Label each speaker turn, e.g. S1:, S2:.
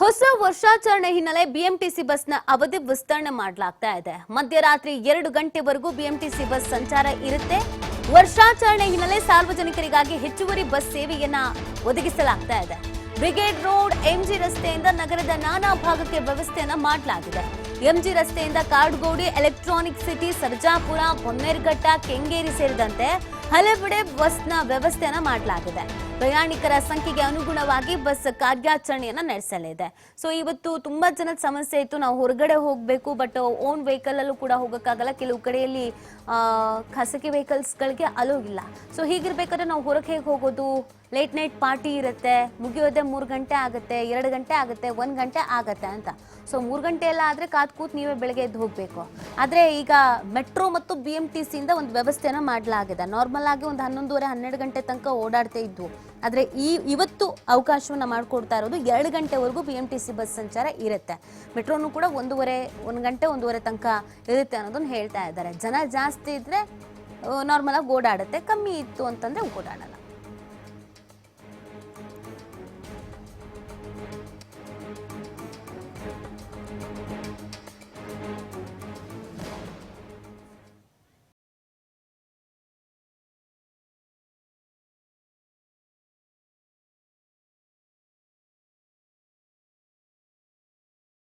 S1: ಹೊಸ ವರ್ಷಾಚರಣೆ ಹಿನ್ನೆಲೆ ಬಿಎಂಟಿಸಿ ಬಸ್ನ ಅವಧಿ ವಿಸ್ತರಣೆ ಮಾಡಲಾಗ್ತಾ ಇದೆ. ಮಧ್ಯರಾತ್ರಿ ಎರಡು ಗಂಟೆವರೆಗೂ ಬಿಎಂಟಿಸಿ ಬಸ್ ಸಂಚಾರ ಇರುತ್ತೆ. ವರ್ಷಾಚರಣೆ ಹಿನ್ನೆಲೆ ಸಾರ್ವಜನಿಕರಿಗಾಗಿ ಹೆಚ್ಚುವರಿ ಬಸ್ ಸೇವೆಯನ್ನ ಒದಗಿಸಲಾಗ್ತಾ ಇದೆ. ಬ್ರಿಗೇಡ್ ರೋಡ್, ಎಂಜಿ ರಸ್ತೆಯಿಂದ ನಗರದ ನಾನಾ ಭಾಗಕ್ಕೆ ವ್ಯವಸ್ಥೆಯನ್ನ ಮಾಡಲಾಗಿದೆ. ಎಂಜಿ ರಸ್ತೆಯಿಂದ ಕಾಡ್ಗೋಡಿ, ಎಲೆಕ್ಟ್ರಾನಿಕ್ ಸಿಟಿ, ಸರ್ಜಾಪುರ ಬೊನ್ನೇರ್ಘಟ್ಟ ಕೆಂಗೇರಿ ಸೇರಿದಂತೆ ಹಲವೆಡೆ ಬಸ್ನ ವ್ಯವಸ್ಥೆಯನ್ನ ಮಾಡಲಾಗಿದೆ. ಪ್ರಯಾಣಿಕರ ಸಂಖ್ಯೆಗೆ ಅನುಗುಣವಾಗಿ ಬಸ್ ಕಾರ್ಯಾಚರಣೆಯನ್ನ ನಡೆಸಲಿದೆ. ಸೊ ಇವತ್ತು ತುಂಬಾ ಜನದ ಸಮಸ್ಯೆ ಇತ್ತು. ನಾವು ಹೊರಗಡೆ ಹೋಗಬೇಕು ಬಟ್ ಓನ್ ವೆಹಿಕಲ್ ಅಲ್ಲೂ ಕೂಡ ಹೋಗೋಕ್ಕಾಗಲ್ಲ. ಕೆಲವು ಕಡೆಯಲ್ಲಿ ಖಾಸಗಿ ವೆಹಿಕಲ್ಸ್ಗಳಿಗೆ ಅಲೋ ಇಲ್ಲ. ಸೊ ಹೀಗಿರ್ಬೇಕಾದ್ರೆ ನಾವು ಹೊರಗೆ ಹೇಗೆ ಹೋಗೋದು? ಲೇಟ್ ನೈಟ್ ಪಾರ್ಟಿ ಇರುತ್ತೆ. ಮುಗಿಯೋದೆ ಮೂರು ಗಂಟೆ ಆಗುತ್ತೆ, ಎರಡು ಗಂಟೆ ಆಗುತ್ತೆ, ಒಂದು ಗಂಟೆ ಆಗುತ್ತೆ ಅಂತ. ಸೊ ಮೂರು ಗಂಟೆ ಎಲ್ಲ ಆದರೆ ಕಾದು ಕೂತ್ ನೀವೇ ಬೆಳಗ್ಗೆ ಎದ್ದು ಹೋಗಬೇಕು. ಆದರೆ ಈಗ ಮೆಟ್ರೋ ಮತ್ತು ಬಿ ಎಂ ಟಿ ಸಿಯಿಂದ ಒಂದು ವ್ಯವಸ್ಥೆನ ಮಾಡಲಾಗಿದೆ. ನಾರ್ಮಲ್ ಆಗಿ ಒಂದು ಹನ್ನೊಂದುವರೆ, ಹನ್ನೆರಡು ಗಂಟೆ ತನಕ ಓಡಾಡ್ತಾ ಇದ್ವು. ಆದರೆ ಈ ಇವತ್ತು ಅವಕಾಶವನ್ನು ಮಾಡಿಕೊಡ್ತಾ ಇರೋದು ಎರಡು ಗಂಟೆವರೆಗೂ B M T C bus ಸಂಚಾರ ಇರುತ್ತೆ. ಮೆಟ್ರೋನು ಕೂಡ ಒಂದೂವರೆ, ಒಂದು ಗಂಟೆ, ಒಂದೂವರೆ ತನಕ ಇರುತ್ತೆ ಅನ್ನೋದನ್ನು ಹೇಳ್ತಾ ಇದ್ದಾರೆ. ಜನ ಜಾಸ್ತಿ ಇದ್ದರೆ ನಾರ್ಮಲಾಗಿ ಓಡಾಡುತ್ತೆ, ಕಮ್ಮಿ ಇತ್ತು ಅಂತಂದರೆ ಓಡಾಡಲ್ಲ.